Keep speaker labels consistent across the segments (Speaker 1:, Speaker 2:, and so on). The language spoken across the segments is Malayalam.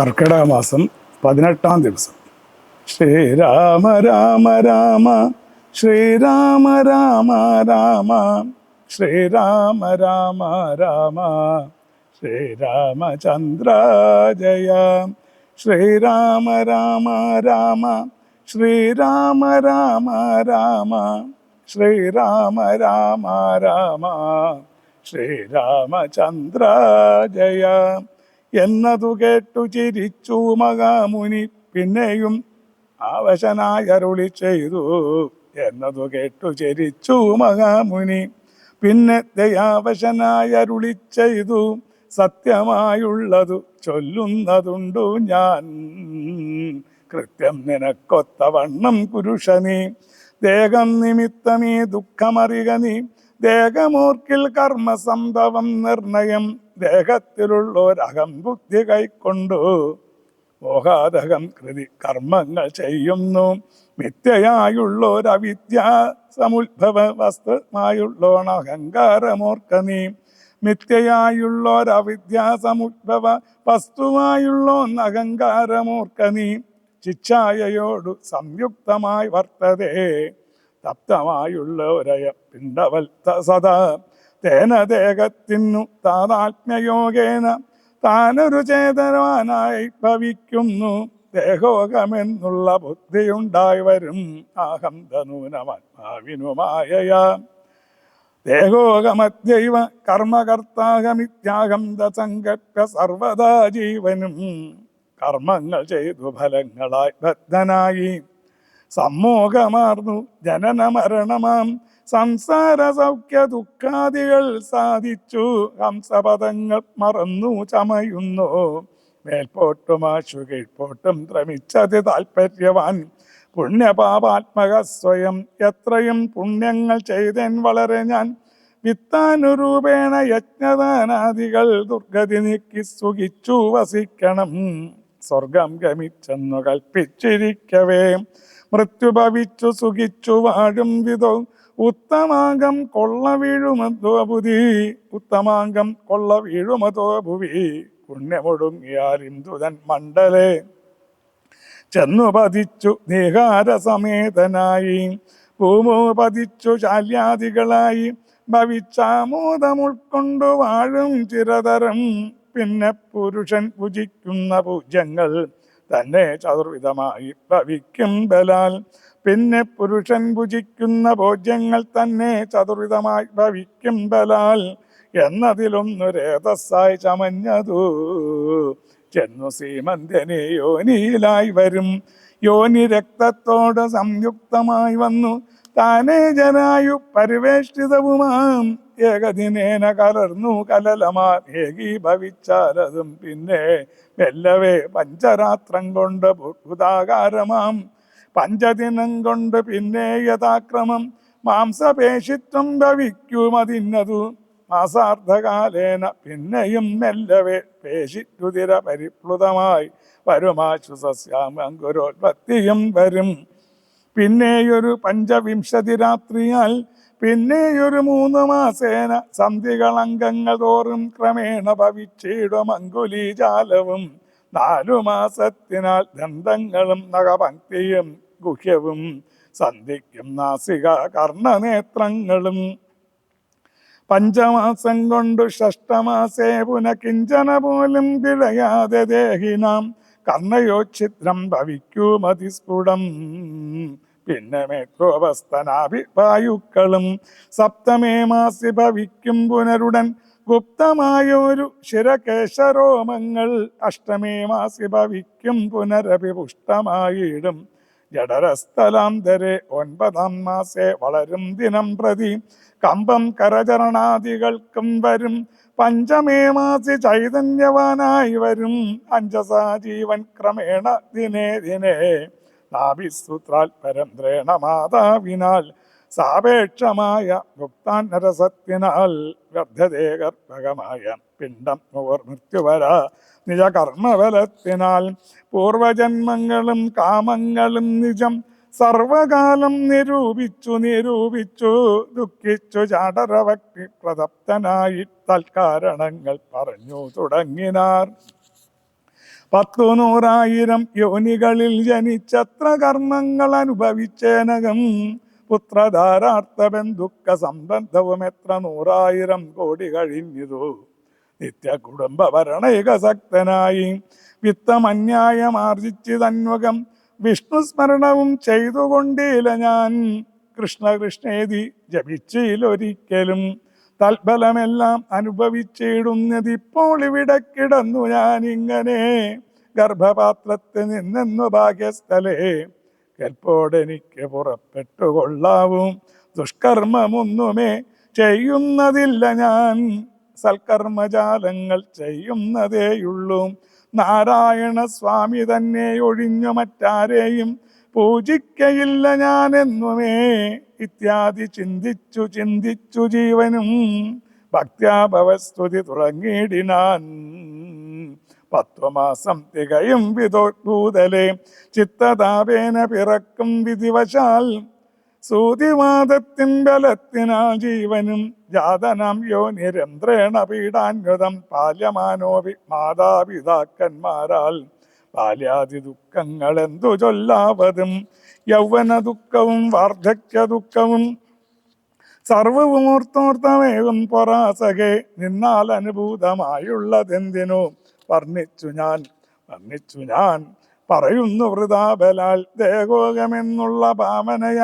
Speaker 1: കർക്കിടക മാസം പതിനെട്ടാം ദിവസം. ശ്രീരാമ രാമ രാമ ശ്രീരാമ രാമ രാമ ശ്രീരാമ രാമ രാമ ശ്രീരാമചന്ദ്ര ജയ ശ്രീരാമ രാമ രാമ ശ്രീരാമ രാമ രാമ ശ്രീരാമ രാമ രാമ ശ്രീരാമചന്ദ്ര ജയ എന്നതു കേട്ടു ചിരിച്ചു മഹാമുനി. പിന്നെയും ആവശനായരുളി ചെയ്തു. എന്നതു കേട്ടു ചിരിച്ചു മഹാമുനി. പിന്നെ ദയാവശനായരുളി ചെയ്തു. സത്യമായുള്ളതു ചൊല്ലുന്നതുണ്ടു ഞാൻ. കൃത്യം നിനക്കൊത്ത വണ്ണം പുരുഷനി. ദേഹം നിമിത്തമീ ദുഃഖമറികനി ദേഹമോർക്കിൽ കർമ്മസംഭവം നിർണയം. ദേഹത്തിലുള്ളൊരകം ബുദ്ധി കൈക്കൊണ്ടു. മോഹാതകം കൃതി കർമ്മങ്ങൾ ചെയ്യുന്നു. മിഥ്യയായുള്ളൊരവിദ്യ സമുദ്ഭവ വസ്തുമായുള്ളോണ അഹങ്കാരമോർക്ക നീ മിഥ്യയായുള്ളൊരവിദ്യ സമുദ്ഭവ വസ്തുവായുള്ളോൻ അഹങ്കാരമോർക്ക നീ ചിച്ഛായയോടു സംയുക്തമായി വർത്തതേ. തപ്തമായുള്ള ഒരയ പിണ്ടവൽ സദാ. തേന ദേഹത്തിനു താതാത്മ്യയോഗേന താനൊരു ചേതനവാനായി ഭവിക്കുന്നു. ദേഹോകമെന്നുള്ള ബുദ്ധിയുണ്ടായി വരും. അഹം ധനൂനമാത്മാവിനുമായ ദേഹോകമദ്യൈവ കർമ്മകർത്താകമിത്യാഗം ദസങ്കൽപ്പ സർവദാ ജീവനും. കർമ്മങ്ങൾ ചെയ്തു ഫലങ്ങളായി ബദ്ധനായി. സമ്മോഹമാർന്നു ജനന മരണമാം സംസാര സൗഖ്യ ദുഃഖാദികൾ സാധിച്ചു. ഹംസപദങ്ങൾ മറന്നു ചമയുന്നു. മേൽപോട്ടും ആശു കീഴ്പോട്ടും ശ്രമിച്ചത് താല്പര്യവാൻ പുണ്യപാപാത്മക സ്വയം എത്രയും പുണ്യങ്ങൾ ചെയ്തേൻ വളരെ ഞാൻ. വിത്താനുരൂപേണ യജ്ഞദാനാദികൾ ദുർഗതി നീക്കി സുഖിച്ചു വസിക്കണം. സ്വർഗം ഗമിച്ചെന്നു കൽപ്പിച്ചിരിക്കവേ. മൃത്യു ഭവിച്ചു സുഖിച്ചു വാഴും വിധോ ഉത്തമാംഗം കൊള്ള വീഴുമതോ ബുധി ഉത്തമാംഗം കൊള്ള വീഴുമതോ ഭുവി മണ്ഡലേ. ചെന്നു പതിച്ചു നിഹാരസമേതനായി ഭൂമോ പതിച്ചു ശാല്യാദികളായി. ഭവിച്ചാമോദമുൾക്കൊണ്ടു വാഴും ചിരതരം. പിന്നെ പുരുഷൻ പൂജിക്കുന്ന പൂജ്യങ്ങൾ തന്നെ ചതുർവിധമായി ഭവിക്കും ബലാൽ. പിന്നെ പുരുഷൻ ഭുജിക്കുന്ന ഭോജ്യങ്ങൾ തന്നെ ചതുർവിധമായി ഭവിക്കും ബലാൽ. എന്നതിലൊന്നു രേതസ്സായി ചമഞ്ഞതു. ചെന്നു സീമന്തനെ യോനിയിലായി വരും. യോനി രക്തത്തോട് സംയുക്തമായി വന്നു. താനേ ജനായു പരിവേഷ്ടിതവുമാം. ഏകദിനേന കലർന്നു കലലമാം ഏകീഭവിച്ചാലതും പിന്നെ മെല്ലവേ പഞ്ചരാത്രം കൊണ്ട് ഭൂതാകാരമാം പഞ്ചദിനം കൊണ്ട് പിന്നെ യഥാക്രമം മാംസപേശിത്വം ഭവിക്കുമതിന്നതു മാസാർദ്ധകാലേന പിന്നെയും മെല്ലവേ പേശിരുതിര പരിപ്ലുതമായി വരുമാശ്വസസ്യാമങ്കുരോത്പത്തിയും വരും. പിന്നെയൊരു പഞ്ചവിംശതി രാത്രിയാൽ പിന്നെയൊരു മൂന്ന് മാസേന സന്ധികളംഗങ്ങൾ തോറും ക്രമേണ ഭവിച്ചിടും അങ്കുലീജാലവും നാലു മാസത്തിനാൽ ദന്തങ്ങളും നഖപങ്ക്തിയും ഗുഹ്യവും സന്ധിക്കും നാസിക കർണനേത്രങ്ങളും. പഞ്ചമാസം കൊണ്ടു ഷഷ്ടമാസേ പുനകിഞ്ചന പോലും തിളയാതെ ദേഹിനാം കർണയോച്ഛിദ്രം ഭവിക്കുമതിസ്ഫുടം പിന്നെ മേത്രോപസ്ഥനാഭിപായുക്കളും സപ്തമേ മാസി ഭവിക്കും പുനരുടൻ ഗുപ്തമായൊരു ശിരകേശരോമങ്ങൾ അഷ്ടമേ മാസി ഭവിക്കും പുനരപി പുഷ്ടമായിടും ജഡരസ്ഥലാന്തരെ ഒൻപതാം മാസേ വളരും ദിനം പ്രതി. കമ്പം കരചരണാദികൾക്കും വരും. പഞ്ചമേ മാസി ചൈതന്യവാനായി വരും. അഞ്ചസാ ജീവൻ ക്രമേണ ദിനേ ദിനേ. നാഭിസൂത്രാൽ മാതാവിനാൽ സാപേക്ഷമായ ഭുക്താന്നരസത്തിനാൽ വർദ്ധതേ ഗർഭകമായ പിണ്ടം മൃത്യുവര നിജ കർമ്മബലത്തിനാൽ പൂർവജന്മങ്ങളും കാമങ്ങളും നിജം സർവകാലം നിരൂപിച്ചു നിരൂപിച്ചു ദുഃഖിച്ചു ചാടരവക്തി പ്രതപ്തനായി തൽക്കാരണങ്ങൾ പറഞ്ഞു തുടങ്ങിനാർ. പത്തു നൂറായിരം യോനികളിൽ ജനിച്ചത്ര കർമ്മങ്ങൾ അനുഭവിച്ചേനകം പുത്രധാരാർത്ഥ ബന്ധുക്ക സംബന്ധവും എത്ര നൂറായിരം കോടി കഴിഞ്ഞിതു. നിത്യ കുടുംബ ഭരണൈകസക്തനായി വിത്തമന്യായമാർജിച്ച് തന്വകം വിഷ്ണു സ്മരണവും ചെയ്തുകൊണ്ടില്ല ഞാൻ. കൃഷ്ണ കൃഷ്ണേതി ജപിച്ചിലൊരിക്കലും തൽഫലമെല്ലാം അനുഭവിച്ചിടുന്നതിപ്പോൾ ഇവിടെ കിടന്നു ഞാനിങ്ങനെ ഗർഭപാത്രത്തിൽ നിന്നെന്നു ഭാഗ്യസ്ഥലേ. കെൽപ്പോടെനിക്ക് പുറപ്പെട്ടു കൊള്ളാവും ദുഷ്കർമ്മമൊന്നുമേ ചെയ്യുന്നതില്ല ഞാൻ. സൽക്കർമ്മജാലങ്ങൾ ചെയ്യുന്നതേയുള്ളൂ. നാരായണ സ്വാമി തന്നെ ഒഴിഞ്ഞു മറ്റാരെയും പൂജിക്കയില്ല ഞാനെന്നുമേ. ഇത്യാദി ചിന്തിച്ചു ചിന്തിച്ചു ജീവനും ഭക്ത്യാഭവസ്തുതി തുടങ്ങിയിടിനാൻ. പത്വമാസം തികയും വിദോദ്ഭൂതലെ ചിത്തതാപേന പിറക്കും വിധിവശാൽ സൂതിവാദത്തിൻ ബലത്തിനാ ജീവനും ജാതനം യോ നിരന്ത്രേണ പീഡാന്വതം പാല്യമാനോ മാതാപിതാക്കന്മാരാൽ. ബാല്യാതി ദുഃഖങ്ങൾ എന്തു ചൊല്ലാവതും യൗവന ദുഃഖവും വാർദ്ധക്യ ദുഃഖവും സർവവും ഓർത്തോർത്തമേകും പൊറാസകെ നിന്നാൽ അനുഭൂതമായുള്ളതെന്തിനു? വർണിച്ചു ഞാൻ വർണിച്ചു ഞാൻ പറയുന്നു വൃതാബലാൽ ദേഹോകമെന്നുള്ള ഭാവനയ.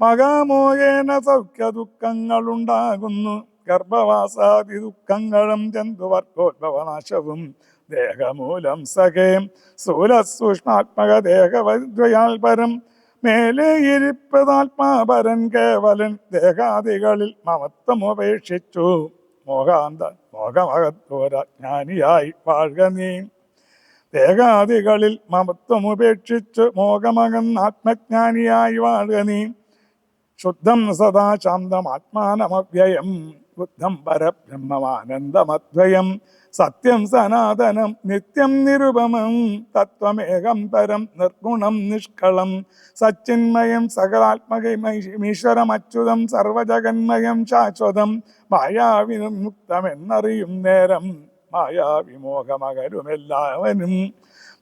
Speaker 1: മകാമോകേന സൗഖ്യ ദുഃഖങ്ങളുണ്ടാകുന്നു ഗർഭവാസാദി ദുഃഖങ്ങളും ജന്തുവർഗോദ്ഭവനാശവും. ദേഹമൂലം സഖേ സ്ഥൂല സൂക്ഷ്മാത്മക ദേഹവദ്വയാൽ പരം. മേലെ ഇരിപ്പതാത്മാപരൻ കേവലൻ ദേഹാദികളിൽ മമത്വം മോഹാന്ത മോഹമകത്തോര ജ്ഞാനിയായി വാഴുക നീ. ദേഹാദികളിൽ മഹത്വം ഉപേക്ഷിച്ച് മോഹമകന്ന് ആത്മജ്ഞാനിയായി വാഴുക നീ. ശുദ്ധം സദാ ശാന്തം ആത്മാനമവ്യയം. ബുദ്ധം പരബ്രഹ്മമാനന്ദമദ്വയം സത്യം സനാതനം നിത്യം നിരുപമം തത്വമേകം പരം നിർഗുണം നിഷ്കളം സച്ചിന്മയം സകലാത്മകമീശ്വരമച്യുതം സർവജഗന്മയം ശാശ്വതം മായാവിമുക്തമെന്നറിയും നേരം മായാവിമോഹമകരുമെല്ലാവനും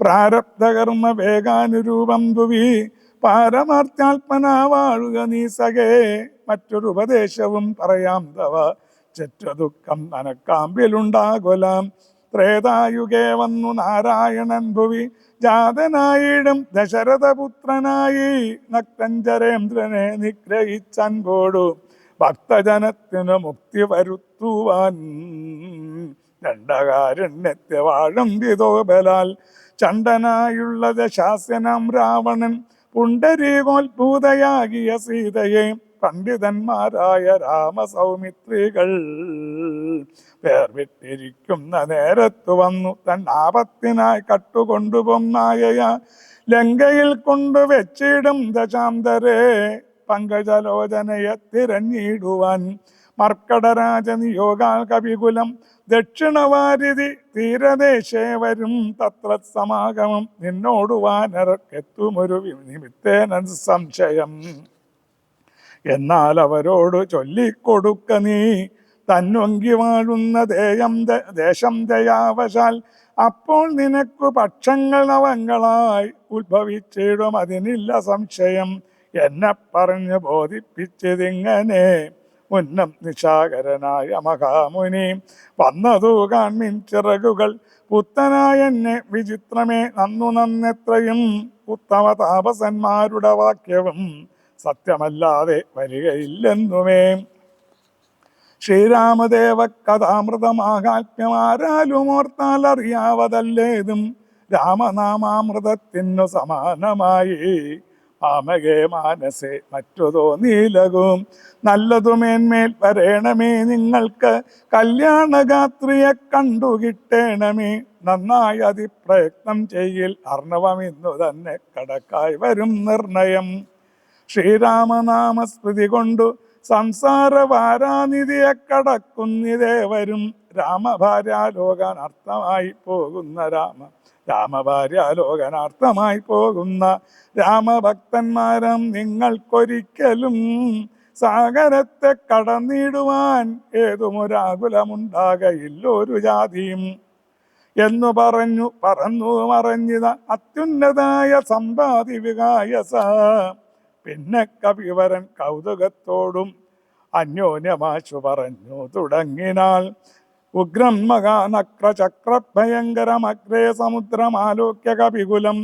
Speaker 1: പ്രാരബ്ധകർമ്മ വേഗാനുരൂപം ഭുവി പാരമാർത്യാത്മന വാഴുക നീ സഖേ മറ്റൊരു ഉപദേശവും പറയാം തവ ചെറ്റദുഃഖം നനക്കാമ്പിലുണ്ടാകൊലാം ത്രേതായുഗേ വന്നു നാരായണൻ ഭുവി ജാതനായിടും ദശരഥപുത്രനായി. നക്തഞ്ചരേന്ദ്രനെ നിഗ്രഹിച്ചൻപോടു ഭക്തജനത്തിനു മുക്തി വരുത്തുവാൻ. ദണ്ഡകാരണ്യത്തെ വാഴും വിതോബലാൽ ചണ്ടനായുള്ളത് ശാസനം രാവണൻ പുണ്ടരീകോത്ഭൂതയാകിയ സീതയെ പണ്ഡിതന്മാരായ രാമസൗമിത്രികൾ വേർവിട്ടിരിക്കുന്ന നേരത്തു വന്നു. തൻ ആപത്തിനായി കട്ടുകൊണ്ടുപോന്നായ ലങ്കയിൽ കൊണ്ടുവച്ചിടും ദശാന്തരെ. പങ്കജലോചനയെ തിരഞ്ഞിടുവാൻ മർക്കടരാജനിയോഗാൽ കവികുലം. ദക്ഷിണവാരിധി തീരദേശേ വരും. തത്ര സമാഗമം നിന്നോട് വാനർക്കെത്തുമൊരു നിമിത്തേന സംശയം. എന്നാൽ അവരോട് ചൊല്ലിക്കൊടുക്ക നീ. തന്നൊങ്കി വാഴുന്ന ദേയം ദേശം ദയാവശാൽ. അപ്പോൾ നിനക്കു പക്ഷങ്ങൾ നവങ്ങളായി ഉത്ഭവിച്ചിടും അതിനില്ല സംശയം. എന്നെ പറഞ്ഞു ബോധിപ്പിച്ചതിങ്ങനെ ഉന്നം നിശാകരനായ മഹാമുനി. വന്നതു കാൺമിൻ ചിറകുകൾ പുത്തനായ എന്നെ വിചിത്രമേ. നന്നു നന്നെത്രയും ഉത്തമ താപസന്മാരുടെ വാക്യവും സത്യമല്ലാതെ വരികയില്ലെന്നുമേ. ശ്രീരാമദേവ കഥാമൃതമാകാത്മ്യമാരാലുമോർത്താൽ അറിയാവതല്ലേതും രാമനാമാമൃതത്തിനു സമാനമായി. ആമകേ മാനസേ മറ്റു തോന്നീലകും നല്ലതുമേന്മേൽ വരേണമേ നിങ്ങൾക്ക്. കല്യാണഗാത്രിയെ കണ്ടു കിട്ടേണമേ നന്നായി അതിപ്രയത്നം ചെയ്യിൽ അർണവം ഇന്നു തന്നെ കടക്കായി വരും നിർണയം. ശ്രീരാമനാമസ്മൃതി കൊണ്ടു സംസാര വാരാനിധിയെ കടക്കുന്നിതേവരും രാമഭാര്യാലോകനർത്ഥമായി പോകുന്ന രാമ രാമഭാര്യാലോകനാർത്ഥമായി പോകുന്ന രാമഭക്തന്മാരം നിങ്ങൾക്കൊരിക്കലും സാഗരത്തെ കടന്നിടുവാൻ ഏതുമൊരാകുലമുണ്ടാകയില്ല ഒരു ജാതിയും. എന്നു പറഞ്ഞു പറന്നു മറഞ്ഞിത അത്യുന്നതായ സമ്പാദി വികായസ പിന്നെ കവിവരൻ കൗതുകത്തോടും അന്യോന്യമാശു പറഞ്ഞു തുടങ്ങിനാൽ. ഉഗ്രം മകാനക്രചക്രഭയങ്കരമഗ്രേ സമുദ്രമാലോക്യ കവികുലം